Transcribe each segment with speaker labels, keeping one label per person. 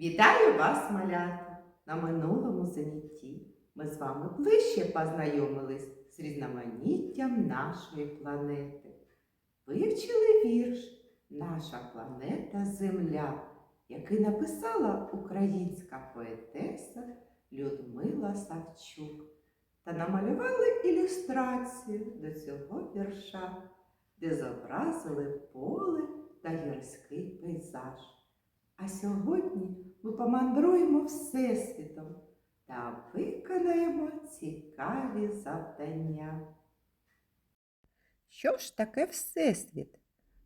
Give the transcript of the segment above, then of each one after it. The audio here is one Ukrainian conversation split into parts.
Speaker 1: Вітаю вас, малята! На минулому занятті ми з вами ближче познайомились з різноманіттям нашої планети. Вивчили вірш Наша планета Земля, який написала українська поетеса Людмила Савчук. Та намалювали ілюстрацію до цього вірша, де зобразили поле та гірський пейзаж. А сьогодні ми помандруємо Всесвітом та виконаємо цікаві завдання. Що ж таке Всесвіт?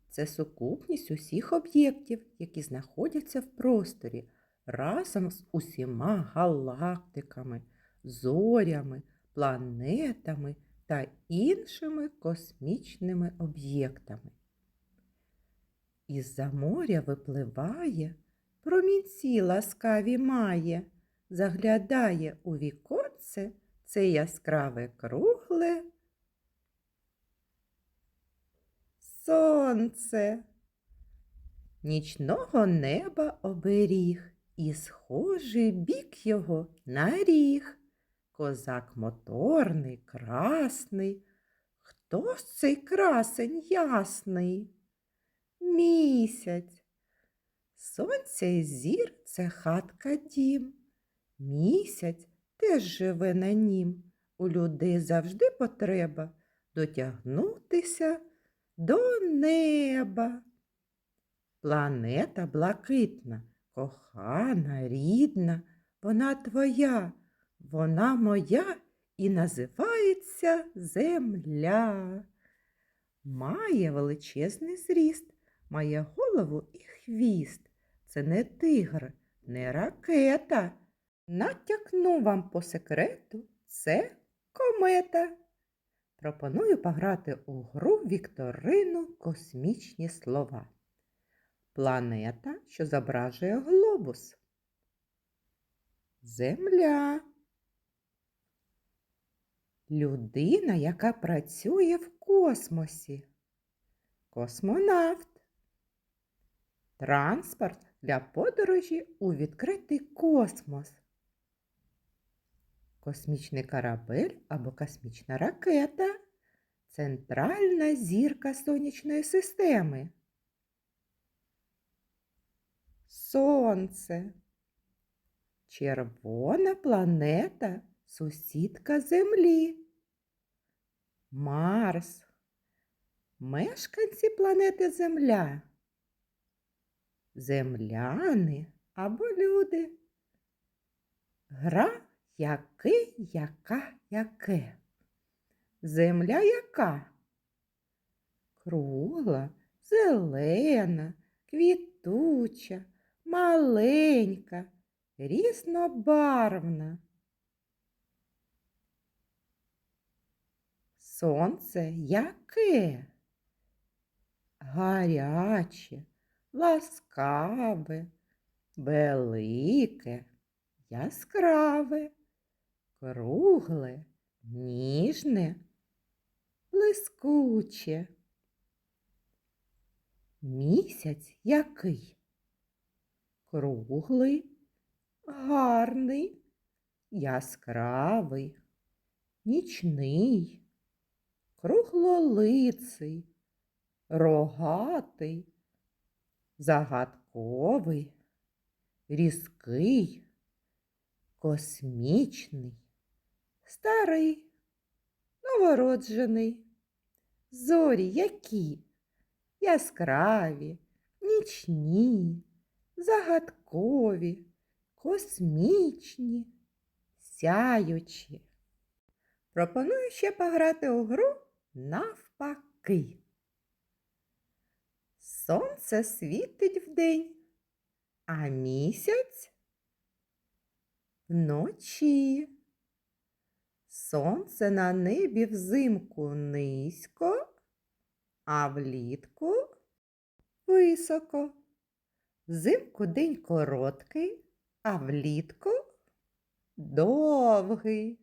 Speaker 1: Це сукупність усіх об'єктів, які знаходяться в просторі разом з усіма галактиками, зорями, планетами та іншими космічними об'єктами. Із-за моря випливає, промінці ласкаві має, заглядає у віконце це яскраве кругле сонце. Нічного неба оберіг, і схожий бік його на ріг. Козак моторний, красний. Хто ж цей красень ясний? Місяць. Сонце і зір це хатка дім. Місяць теж живе на нім. У людей завжди потреба дотягнутися до неба. Планета блакитна, кохана, рідна, вона твоя, вона моя і називається Земля. Має величезний зріст, має голову і хвіст. Це не тигр, не ракета. Натякну вам по секрету, це комета. Пропоную пограти у гру Вікторину космічні слова. Планета, що зображує глобус. Земля. Людина, яка працює в космосі. Космонавт. Транспорт для подорожі у відкритий космос. Космічний корабель або космічна ракета. Центральна зірка сонячної системи. Сонце. Червона планета сусідка Землі. Марс. Мешканці планети Земля. Земляни або люди. Гра який, яка, яке. Земля яка? Кругла, зелена, квітуча, маленька, різнобарвна. Сонце яке? Гаряче, ласкаве, велике, яскраве, кругле, ніжне, блискуче. Місяць який? Круглий, гарний, яскравий, нічний, круглолиций, рогатий, загадковий, різкий, космічний, старий, новороджений. Зорі які? Яскраві, нічні, загадкові, космічні, сяючі. Пропоную ще пограти у гру навпаки. Сонце світить вдень, а місяць вночі. Сонце на небі взимку низько, а влітку високо. Взимку день короткий, а влітку довгий.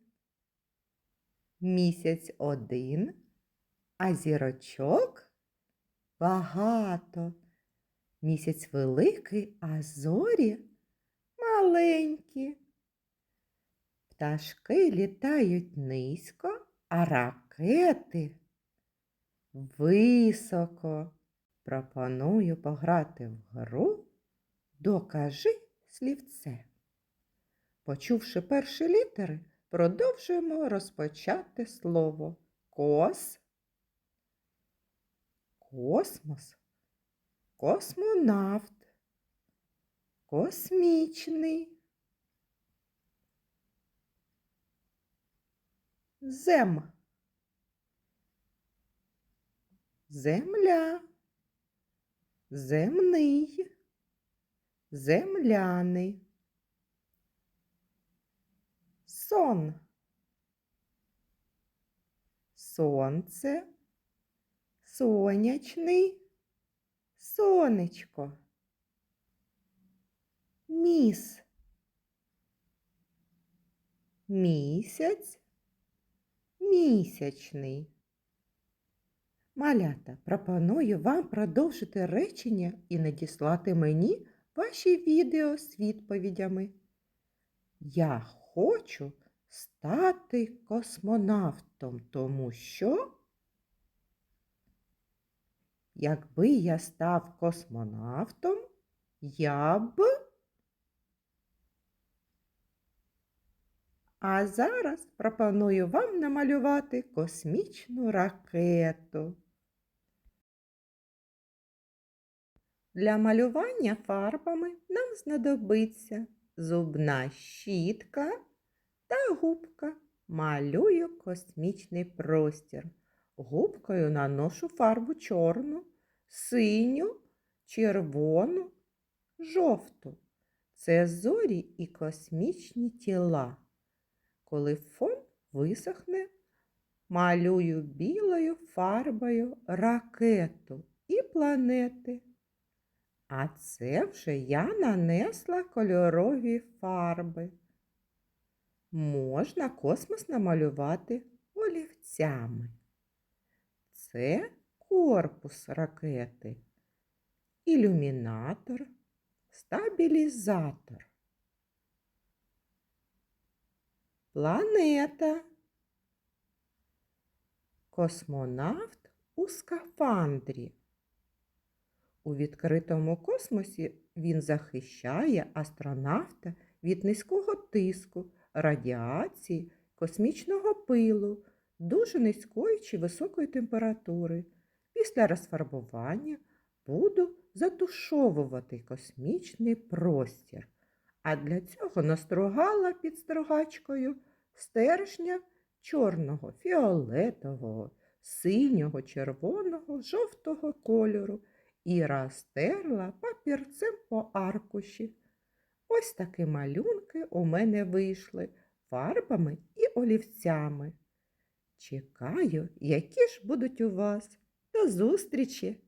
Speaker 1: Місяць один, а зірочок багато. Місяць великий, а зорі маленькі. Пташки літають низько, а ракети високо. Пропоную пограти в гру Докажи слівце. Почувши перші літери, продовжуємо розпочати слово кос, космос, космонавт, космічний, зем, земля, земний, земляний. Сон. Сонце, сонячний, сонечко. Міс. Місяць, місячний. Малята, пропоную вам продовжити речення і надіслати мені ваші відео з відповідями. Я хочу стати космонавтом, тому що, якби я став космонавтом, я б. А зараз пропоную вам намалювати космічну ракету. Для малювання фарбами нам знадобиться зубна щітка та губка. Малюю космічний простір. Губкою наношу фарбу чорну, синю, червону, жовту. Це зорі і космічні тіла. Коли фон висохне, малюю білою фарбою ракету і планети. А це вже я нанесла кольорові фарби. Можна космос намалювати олівцями. Це корпус ракети, ілюмінатор, стабілізатор. Планета. Космонавт у скафандрі. У відкритому космосі він захищає астронавта від низького тиску, радіації, космічного пилу, дуже низької чи високої температури. Після розфарбування буду затушовувати космічний простір, а для цього настругала під строгачкою стержня чорного, фіолетового, синього, червоного, жовтого кольору і розтерла папірцем по аркуші. Ось такі малюнки у мене вийшли фарбами і олівцями. Чекаю, які ж будуть у вас. До зустрічі!